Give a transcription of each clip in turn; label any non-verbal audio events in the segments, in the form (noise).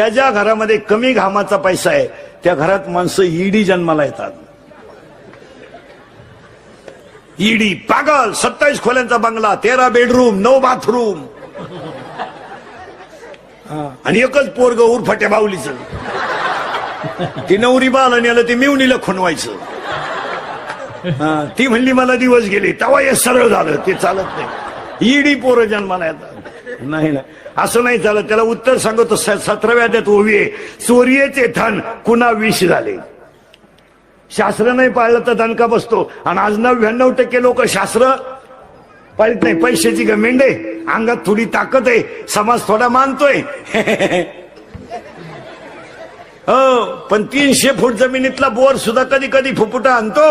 त्या ज्या घरामध्ये कमी घामाचा पैसा आहे त्या घरात माणसं ईडी जन्माला येतात. ईडी पागल सत्तावीस खोल्यांचा बंगला तेरा बेडरूम नऊ बाथरूम. आणि एकच पोरग उरफाट्या बावलीच. ती नवरी बाला नेलं ते मिवणीला खुणवायचं. हा, ती म्हणली मला दिवस गेले तेव्हा हे सरळ झालं ते चालत नाही. ईडी पोरं जन्माला येतात. नाही ना असं नाही झालं. त्याला उत्तर सांगतो. सतराव्या त्यात ओवी आहे. धन थन कुणा विष झाले? शास्त्र नाही पाळलं तर दणका बसतो. आणि आज नव्याण्णव टक्के लोक शास्त्र पाळत नाही. पैशाची गमेंड आहे. अंगात थोडी ताकद आहे. समाज थोडा मानतोय. हो पण तीनशे फूट जमिनीतला बोर सुद्धा कधी कधी फुफुटा आणतो.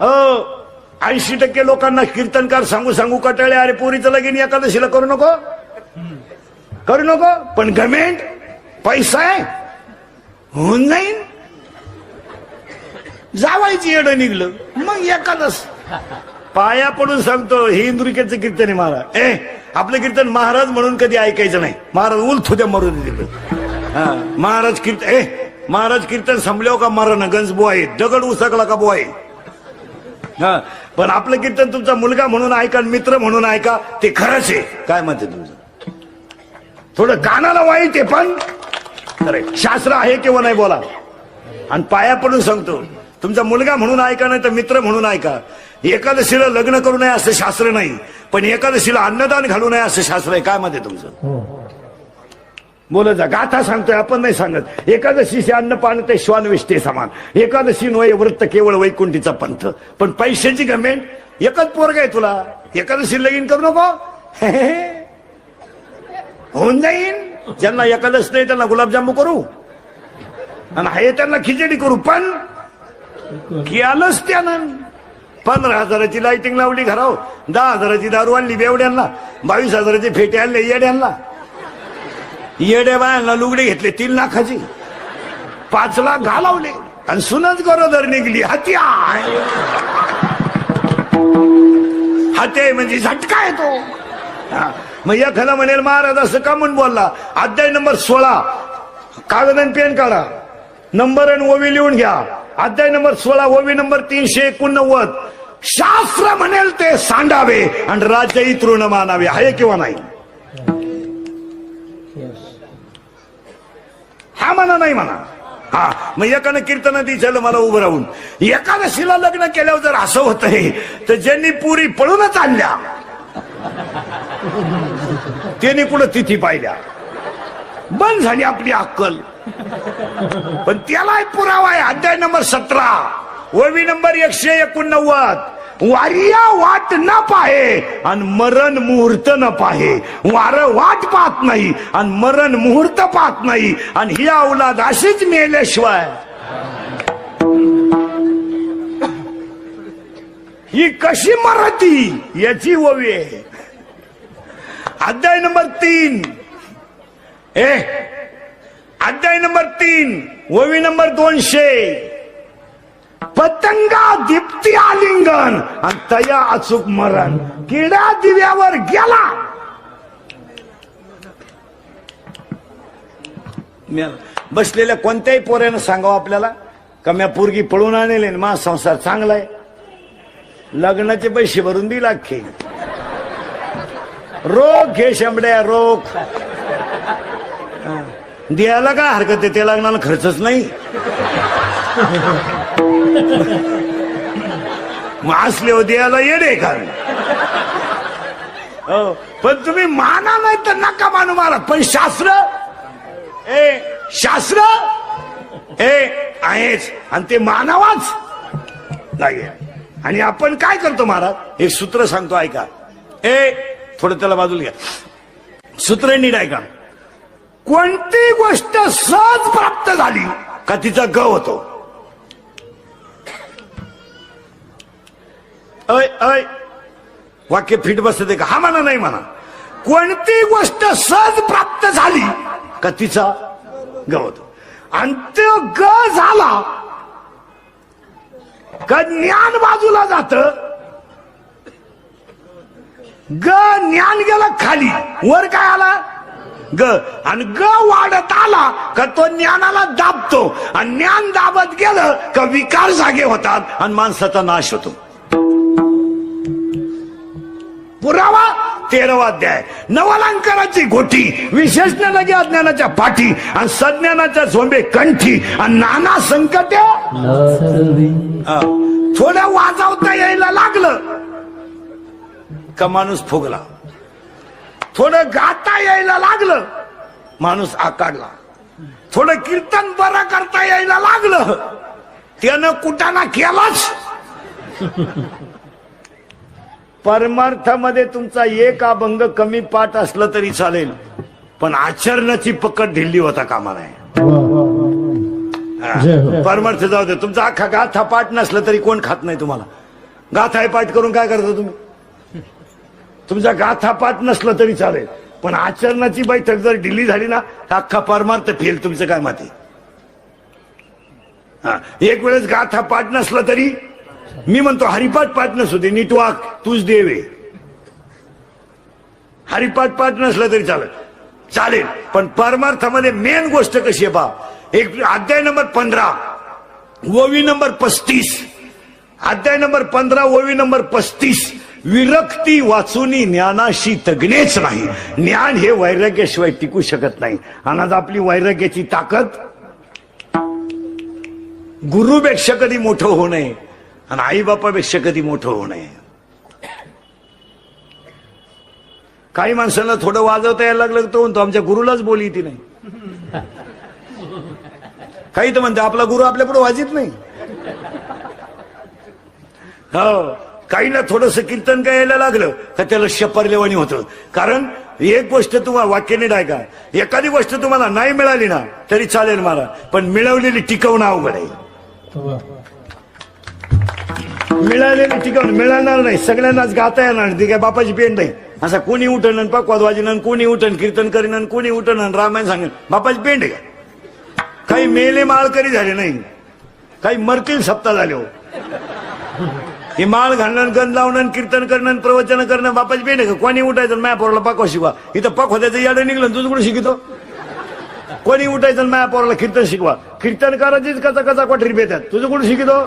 हो. ऐंशी टक्के लोकांना कीर्तनकार सांगू सांगू कटाळे अरे पोरीचं लगीन एकादशीला करू नको. करू नको पण गमेंट पैसा आहे. होऊन जाईन. जावायची येडं निघलं. मग एकादश पाया पडून सांगतो हे इंदुरिकेचं कीर्तन आहे महाराज. ए आपलं कीर्तन महाराज म्हणून कधी ऐकायचं नाही. महाराज उलथू द्या मरून दिलं हा महाराज कीर्तन ए महाराज कीर्तन संपल्यावर का मरण? गंज आहे दगड उसकला का आहे हा पण आपलं कीर्तन तुमचा मुलगा म्हणून ऐका मित्र म्हणून ऐका ते खरंच आहे. काय म्हणते तुमचं? थोडं कानाला वाईट आहे पण अरे शास्त्र आहे किंवा नाही बोला. आणि पाया पडून सांगतो तुमचा मुलगा म्हणून ऐका नाही तर मित्र म्हणून ऐका. एकादशीला लग्न करू नये असं शास्त्र नाही पण एकादशीला अन्नदान घालू नये असं शास्त्र आहे. काय मध्ये तुमचं? हो. बोलत जा गाथा सांगतोय आपण नाही सांगत. एकादशीचे अन्न पान ते श्वानविष्टे समान. एकादशी नोय वृत्त केवळ वैकुंठीचा पंथ. पण पैशाची गमेंट एकच पोरग आहे तुला. एकादशी लगीन करू नको. (laughs) होऊन जाईन. ज्यांना एकादश नाही त्यांना गुलाबजामू करू. आणि हे त्यांना खिचडी करू पण केलंच त्यानं. पंधरा हजाराची लाइटिंग लावली घराव दहा हजाराची दारू आणली बेवड्यांना. बावीस हजाराचे फेटे आणले येड्यांना. येडे बायांना लुगडे घेतले तीन लाखाची. पाच लाख घालवले. आणि सुनच गरोदर निघली. हत्या. हत्या म्हणजे झटका येतो. मग एखादा म्हणेल महाराज असं का म्हणून बोलला? अध्याय नंबर सोळा. कागद आणि पेन काढा. नंबर आणि ओवी लिहून घ्या. अध्याय नंबर सोळा ओवी नंबर तीनशे एकोणनव्वद. शास्त्र म्हणेल ते सांडावे आणि राज्य इतरून मानावे. आहे किंवा नाही? हा म्हणा नाही म्हणा. हा मग एकानं कीर्तन दिसलं मला उभं राहून. एकादशीला लग्न केल्यावर जर असं होतंय तर ज्यांनी पुरी पळूनच आणल्या. त्यांनी कुठं तिथी पाहिल्या. बंद झाली आपली अक्कल. पण त्याला पुरावा आहे. अध्याय नंबर सतरा. ओवी नंबर एकशे एकोणनव्वद. वारिया वाट न पाहे आणि मरण मुहूर्त न पाहे. वार वाट पाहत नाही आणि मरण मुहूर्त पाहत नाही आणि ही औलाद अशीच मेल्याशिवाय. ही कशी मराठी याची ओवी आहे. अध्याय नंबर तीन. ए अध्याय नंबर तीन ओवी नंबर दोनशे. पतंगा दीप्ती आलिंगन आणि तया अचूक मरण. किडा दिव्यावर गेला. बसलेल्या कोणत्याही पोऱ्यानं सांगावं आपल्याला? का म्या पोरगी पळून आणले मा संसार चांगला आहे लग्नाचे पैसे भरून दिला अख्खे रोग घे शंभड्या रोग द्यायला काय हरकत आहे? त्या लग्नाला खर्चच नाही. मग असले हो येडे का हो पण तुम्ही माना नाही तर नका मानू मला. पण शास्त्र? ए शास्त्र? ए आहेच. आणि ते मानावाच लागेल आणि आपण काय करतो महाराज? एक सूत्र सांगतो ऐका. ए थोडं त्याला बाजूला घ्या. सूत्र नीट ऐका. कोणती गोष्ट सहज प्राप्त झाली? का तिचा ग होतो? अय अय वाक्य फिट बसते का? हा म्हणा नाही म्हणा. कोणती गोष्ट सहज प्राप्त झाली का तिचा ग होतो आणि तो ग झाला का ज्ञान बाजूला जात? ग ज्ञान गेलं खाली. वर काय आला? ग. आणि ग वाढत आला का तो ज्ञानाला दाबतो. आणि ज्ञान दाबत गेलं का विकार जागे होतात आणि माणसाचा नाश होतो. पुरावा तेरावा अध्याय. नवलांकराची घोटी विशेषण लगे अज्ञानाच्या पाठी आणि सज्ञानाच्या झोंबे कंठी आणि नाना संकटे. थोडं वाजवता यायला लागलं का माणूस फुगला? थोडं गाता यायला लागलं माणूस आकाडला. थोडं कीर्तन बरं करता यायला लागलं. त्यानं कुटाणा केलाच. परमार्थामध्ये तुमचा एक अभंग कमी पाठ असलं तरी चालेल. पण आचरणाची पकड ढिल्ली होता कामा नाही हो. परमार्थ जाऊ दे. तुमचा अख्खा गाथा पाठ नसलं तरी कोण खात नाही तुम्हाला? गाथा पाठ करून काय करता तुम्ही? तुमचा गाथा पाठ नसलं तरी चालेल. पण आचरणाची बैठक जर ढिली झाली ना तर अख्खा परमार्थ फेल तुमचं काय माती? हा. एक वेळेस गाथा पाठ नसलं तरी मी म्हणतो हरिपाठ पाठ नसू दे नीट वाक तूच देवे. हरिपाठ पाठ नसलं तरी चालेल. चालेल पण परमार्थामध्ये मेन गोष्ट कशी आहे बा? एक अध्याय नंबर पंधरा ओवी नंबर पस्तीस. अध्याय नंबर पंधरा ओवी नंबर पस्तीस. विरक्ती वाचूनी ज्ञानाशी तगणेच नाही. ज्ञान हे वैराग्याशिवाय टिकू शकत नाही. आणि आज आपली वैराग्याची ताकद? गुरुपेक्षा कधी मोठं होऊ नये. आणि आईबापापेक्षा कधी मोठं होऊ नये. काही माणसांना थोडं वाजवता यायला लागलं तो म्हणतो आमच्या गुरुलाच बोली ती नाही. काही तर म्हणते आपला गुरु आपल्या पुढे वाजित नाही. हो काहींना थोडस कीर्तन काय यायला लागलं का त्याला शपरलेवाणी होतं. कारण एक गोष्ट तुम्हाला वाक्य नीट आहे का एखादी गोष्ट तुम्हाला नाही मिळाली ना तरी चालेल मला पण मिळवलेली टिकवणं अवघड आहे मिळालेली ठिकाण मिळणार नाही. सगळ्यांनाच गाता येणार नाही. ती काय बापाची पेंट नाही असा कोणी उठण आणि पकवाद वाजन कोणी उठण कीर्तन करीन कोणी उठण रामायण सांगेन. बापाची पेंट आहे काही मेले माळकरी झाले नाही. काही मरतील सप्ताह झाले हो. हे माळ घालणं गण लावणं कीर्तन करणं प्रवचन करणं बापाची पेंट आहे का? कोणी उठायचं माया पोराला पकवा शिकवा? इथं पक होत्याचं याडं निघलं तुझं कुठे शिकतो. कोणी उठायचं माया पोराला कीर्तन शिकवा? कीर्तन करायचीच कचा कचा कोठरी बेतात तुझं कुठे शिकतो?